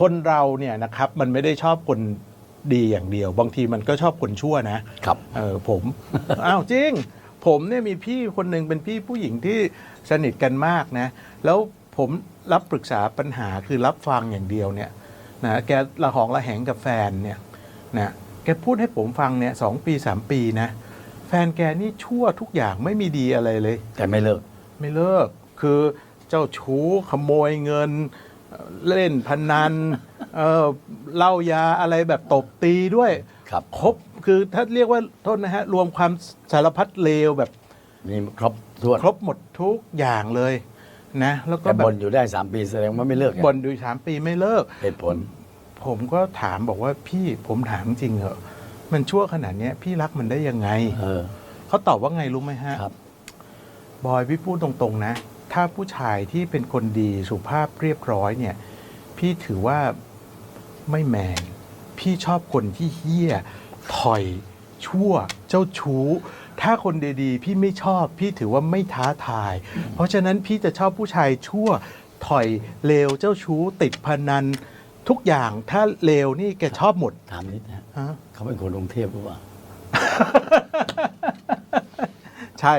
คนเราเนี่ยนะครับมันไม่ได้ชอบคนดีอย่างเดียว บางทีมันก็ชอบคนชั่วนะครับ เออผมอ้าวจริง ผมเนี่ยมีพี่คนหนึ่งเป็นพี่ผู้หญิงที่สนิทกันมากนะ แล้วผมรับปรึกษาปัญหาคือรับฟังอย่างเดียวเนี่ยนะแกละหองละแหงกับแฟนเนี่ยนะแกพูดให้ผมฟังเนี่ยสองปีสามปีนะ แฟนแกนี่ชั่วทุกอย่างไม่มีดีอะไรเลย แต่ไม่เลิก ไม่เลิก คือเจ้าชู้ขโมยเงิน เอ่อเล่นพนันเออเหล้ายาอะไรแบบตบตีด้วยครับครบคือถ้าเรียกว่าโทษนะฮะ รวมความสารพัดเลวแบบนี่ครบถ้วนครบหมดทุกอย่างเลยนะ แล้วก็แต่แบบบนอยู่ได้สามปีแสดงว่าไม่เลิกไงบ่นดูสามปีไม่เลิก เหตุผล ผมก็ถามบอกว่าพี่ผมถามจริงเหรอะมันชั่วขนาดเนี้ยพี่รักมันได้ยังไง เออ เขาตอบว่าไงรู้ไหมฮะครับ บอยพี่พูดตรงๆนะ ถ้าผู้ชายที่เป็นคนดีสุภาพเรียบร้อยเนี่ย พี่ถือว่าไม่แมน พี่ชอบคนที่เฮี้ยถอย ชั่ว เจ้าชู้ ถ้าคนดีๆ พี่ไม่ชอบ พี่ถือว่าไม่ท้าทาย เพราะฉะนั้นพี่จะชอบผู้ชายชั่ว ถอยเลวเจ้าชู้ ติดพนัน ทุกอย่างถ้าเลวนี่แกชอบหมดถามนิดนะฮะเขาเป็นคนกรุงเทพหรือเปล่า ใช่